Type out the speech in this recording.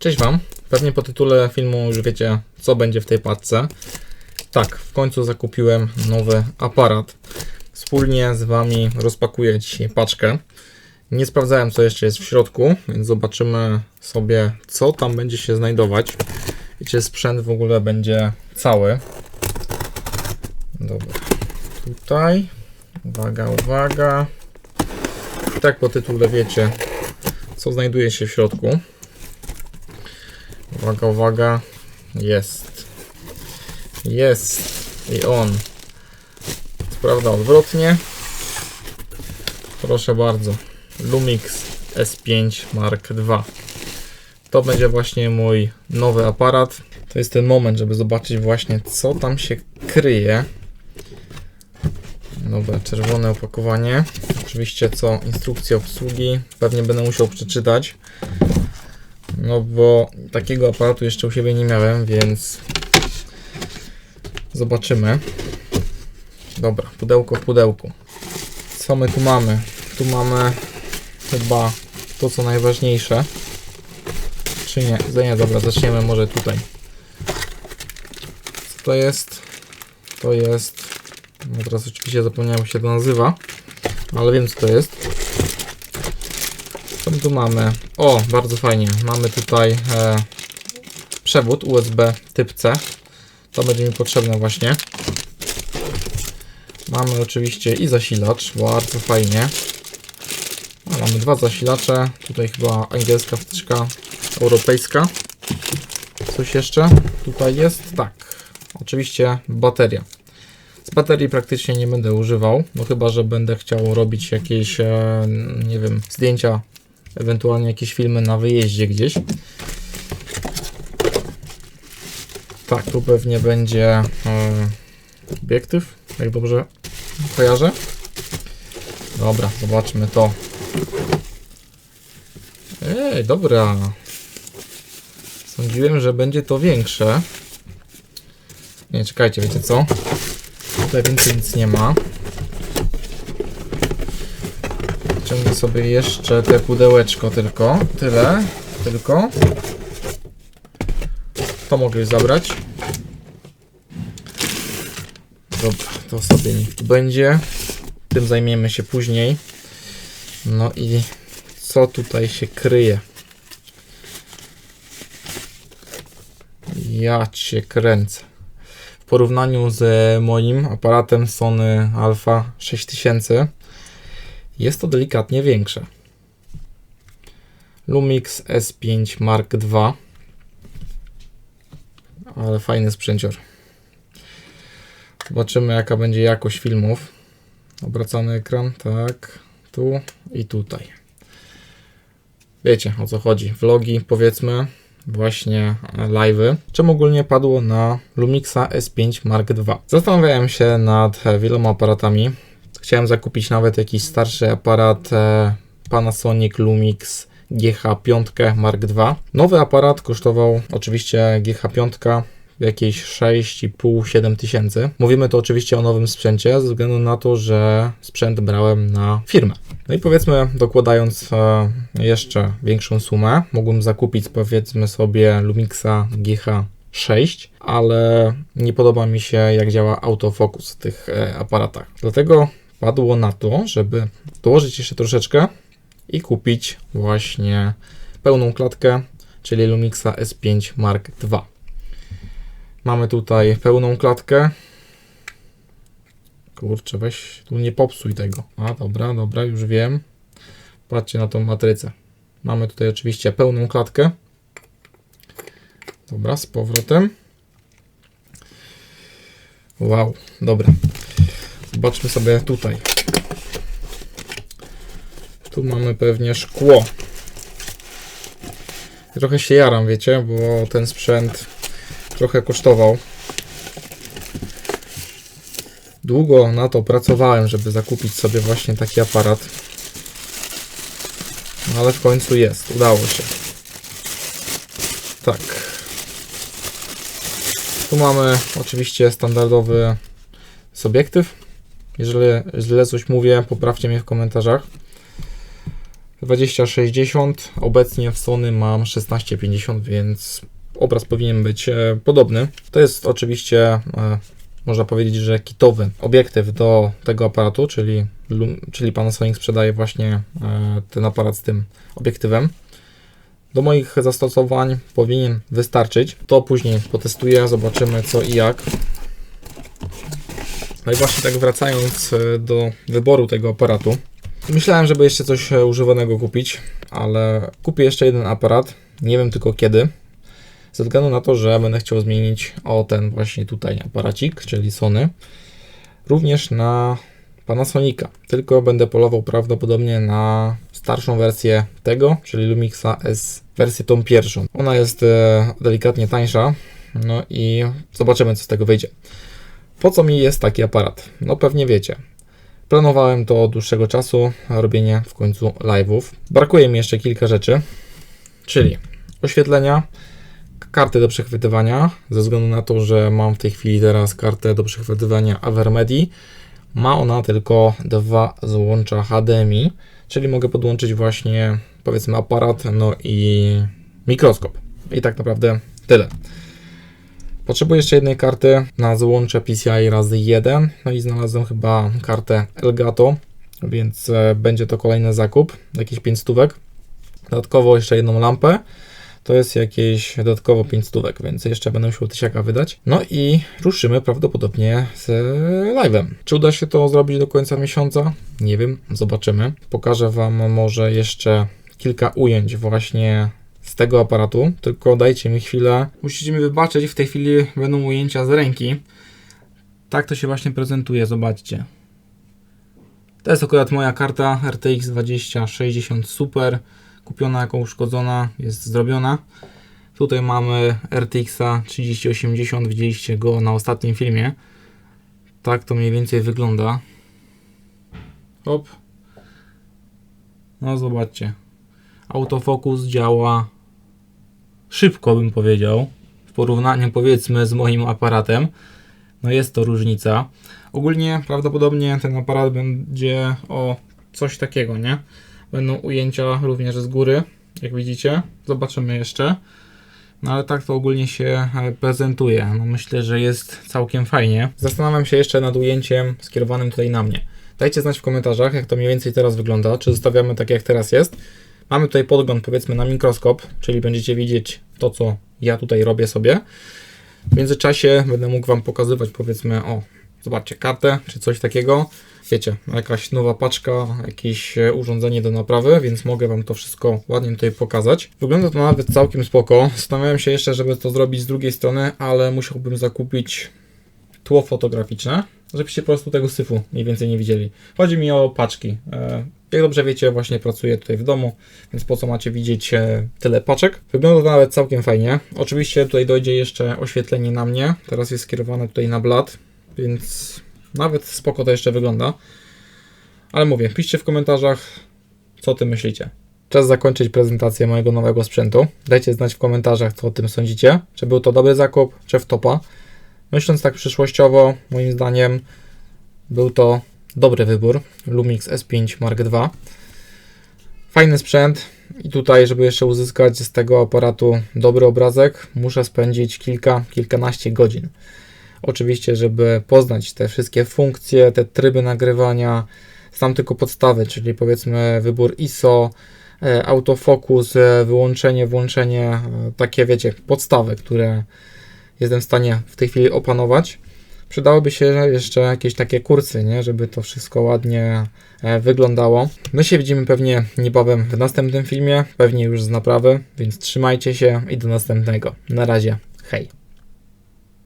Cześć Wam. Pewnie po tytule filmu już wiecie, co będzie w tej paczce. Tak, w końcu zakupiłem nowy aparat. Wspólnie z Wami rozpakuję dzisiaj paczkę. Nie sprawdzałem, co jeszcze jest w środku, więc zobaczymy sobie, co tam będzie się znajdować. I czy sprzęt w ogóle będzie cały. Dobra. Tutaj. Uwaga, uwaga. Tak po tytule wiecie, co znajduje się w środku. Uwaga, uwaga. Jest. Jest. I on. Co prawda odwrotnie. Proszę bardzo. Lumix S5 Mark II. To będzie właśnie mój nowy aparat. To jest ten moment, żeby zobaczyć właśnie co tam się kryje. Dobra, czerwone opakowanie. Oczywiście co instrukcja obsługi. Pewnie będę musiał przeczytać. No bo takiego aparatu jeszcze u siebie nie miałem, więc zobaczymy. Dobra, pudełko w pudełku. Co my tu mamy? Tu mamy chyba to co najważniejsze. Czy nie? Nie, dobra, zaczniemy może tutaj. Co to jest? To jest... No teraz oczywiście zapomniałem jak się to nazywa. Ale wiem co to jest. Co tu mamy? O, bardzo fajnie. Mamy tutaj e, przewód USB typ C. To będzie mi potrzebne właśnie. Mamy oczywiście i zasilacz. Bardzo fajnie. A, mamy dwa zasilacze. Tutaj chyba angielska wtyczka, europejska. Coś jeszcze tutaj jest? Tak. Oczywiście bateria. Z baterii praktycznie nie będę używał, no chyba, że będę chciał robić jakieś, e, nie wiem, zdjęcia ewentualnie jakieś filmy na wyjeździe gdzieś. Tak, tu pewnie będzie e, obiektyw, jak dobrze kojarzę. Dobra, zobaczmy to. Ej, dobra. Sądziłem, że będzie to większe. Nie, czekajcie, wiecie co? Tutaj więcej nic nie ma. Ciągnę sobie jeszcze te pudełeczko tylko. Tyle. Tylko. To mogę już zabrać. Dobra, to sobie niech tu będzie. Tym zajmiemy się później. No i co tutaj się kryje? Ja cię kręcę. W porównaniu z moim aparatem Sony Alpha 6000 jest to delikatnie większe. Lumix S5 Mark II. Ale fajny sprzęcior. Zobaczymy jaka będzie jakość filmów. Obracany ekran, tak. Tu i tutaj. Wiecie o co chodzi. Vlogi powiedzmy, właśnie live'y. Czemu ogólnie padło na Lumixa S5 Mark II? Zastanawiałem się nad wieloma aparatami. Chciałem zakupić nawet jakiś starszy aparat e, Panasonic Lumix GH5 Mark II. Nowy aparat kosztował oczywiście GH5 jakieś 6,5-7 tysięcy. Mówimy tu oczywiście o nowym sprzęcie, ze względu na to, że sprzęt brałem na firmę. No i powiedzmy, dokładając e, jeszcze większą sumę, mogłem zakupić powiedzmy sobie Lumixa GH6, ale nie podoba mi się jak działa autofokus w tych e, aparatach. Dlatego padło na to, żeby dołożyć jeszcze troszeczkę i kupić właśnie pełną klatkę, czyli Lumixa S5 Mark II. Mamy tutaj pełną klatkę. Kurczę, weź tu nie popsuj tego. A dobra, dobra, już wiem. Patrzcie na tą matrycę. Mamy tutaj oczywiście pełną klatkę. Dobra, z powrotem. Wow, dobra. Zobaczmy sobie tutaj. Tu mamy pewnie szkło. Trochę się jaram, wiecie, bo ten sprzęt trochę kosztował. Długo na to pracowałem, żeby zakupić sobie właśnie taki aparat. No ale w końcu jest, udało się. Tak. Tu mamy oczywiście standardowy obiektyw. Jeżeli źle coś mówię, poprawcie mnie w komentarzach. 2060. Obecnie w Sony mam 1650, więc obraz powinien być e, podobny. To jest oczywiście, e, można powiedzieć, że kitowy obiektyw do tego aparatu, czyli, czyli Panasonic sprzedaje właśnie e, ten aparat z tym obiektywem. Do moich zastosowań powinien wystarczyć. To później potestuję, zobaczymy co i jak. No i właśnie tak wracając e, do wyboru tego aparatu. Myślałem, żeby jeszcze coś e, używanego kupić, ale kupię jeszcze jeden aparat. Nie wiem tylko kiedy. Ze względu na to, że będę chciał zmienić o ten właśnie tutaj aparacik, czyli Sony. Również na Panasonica. Tylko będę polował prawdopodobnie na starszą wersję tego, czyli Lumixa S, wersję tą pierwszą. Ona jest e, delikatnie tańsza. No i zobaczymy, co z tego wyjdzie. Po co mi jest taki aparat? No pewnie wiecie. Planowałem to od dłuższego czasu, robienie w końcu live'ów. Brakuje mi jeszcze kilka rzeczy, czyli oświetlenia, karty do przechwytywania, ze względu na to, że mam w tej chwili teraz kartę do przechwytywania Avermedi. Ma ona tylko dwa złącza HDMI, czyli mogę podłączyć właśnie powiedzmy aparat, no i mikroskop. I tak naprawdę tyle. Potrzebuję jeszcze jednej karty na złącze PCI razy 1, no i znalazłem chyba kartę Elgato, więc e, będzie to kolejny zakup, jakieś 5 stówek. Dodatkowo jeszcze jedną lampę, to jest jakieś dodatkowo 5 stówek, więc jeszcze będę musiał tysiaka wydać. No i ruszymy prawdopodobnie z live'em. Czy uda się to zrobić do końca miesiąca? Nie wiem, zobaczymy. Pokażę Wam może jeszcze kilka ujęć właśnie z tego aparatu, tylko dajcie mi chwilę. Musicie mi wybaczyć, w tej chwili będą ujęcia z ręki. Tak to się właśnie prezentuje, zobaczcie. To jest akurat moja karta RTX 2060 Super, kupiona jako uszkodzona, jest zrobiona. Tutaj mamy RTX 3080, widzieliście go na ostatnim filmie. Tak to mniej więcej wygląda. Hop. No zobaczcie. Autofokus działa szybko, bym powiedział, w porównaniu powiedzmy z moim aparatem. No jest to różnica. Ogólnie prawdopodobnie ten aparat będzie o coś takiego, nie? Będą ujęcia również z góry, jak widzicie. Zobaczymy jeszcze. No ale tak to ogólnie się e, prezentuje. No myślę, że jest całkiem fajnie. Zastanawiam się jeszcze nad ujęciem skierowanym tutaj na mnie. Dajcie znać w komentarzach, jak to mniej więcej teraz wygląda. Czy zostawiamy tak, jak teraz jest. Mamy tutaj podgląd powiedzmy na mikroskop, czyli będziecie widzieć to, co ja tutaj robię sobie. W międzyczasie będę mógł Wam pokazywać powiedzmy, o, zobaczcie, kartę czy coś takiego. Wiecie, jakaś nowa paczka, jakieś e, urządzenie do naprawy, więc mogę Wam to wszystko ładnie tutaj pokazać. Wygląda to nawet całkiem spoko. Zastanawiałem się jeszcze, żeby to zrobić z drugiej strony, ale musiałbym zakupić tło fotograficzne, żebyście po prostu tego syfu mniej więcej nie widzieli. Chodzi mi o paczki. Jak dobrze wiecie, właśnie pracuję tutaj w domu, więc po co macie widzieć e, tyle paczek? Wygląda to nawet całkiem fajnie. Oczywiście tutaj dojdzie jeszcze oświetlenie na mnie. Teraz jest skierowane tutaj na blat, więc nawet spoko to jeszcze wygląda. Ale mówię, piszcie w komentarzach, co o tym myślicie. Czas zakończyć prezentację mojego nowego sprzętu. Dajcie znać w komentarzach, co o tym sądzicie. Czy był to dobry zakup, czy w topa. Myśląc tak przyszłościowo, moim zdaniem był to dobry wybór. Lumix S5 Mark II. Fajny sprzęt i tutaj, żeby jeszcze uzyskać z tego aparatu dobry obrazek, muszę spędzić kilka, kilkanaście godzin. Oczywiście, żeby poznać te wszystkie funkcje, te tryby nagrywania, znam tylko podstawy, czyli powiedzmy wybór ISO, e, autofokus, e, wyłączenie, włączenie, e, takie wiecie, podstawy, które jestem w stanie w tej chwili opanować. Przydałyby się jeszcze jakieś takie kursy, nie? żeby to wszystko ładnie e, wyglądało. My się widzimy pewnie niebawem w następnym filmie, pewnie już z naprawy, więc trzymajcie się i do następnego. Na razie, hej.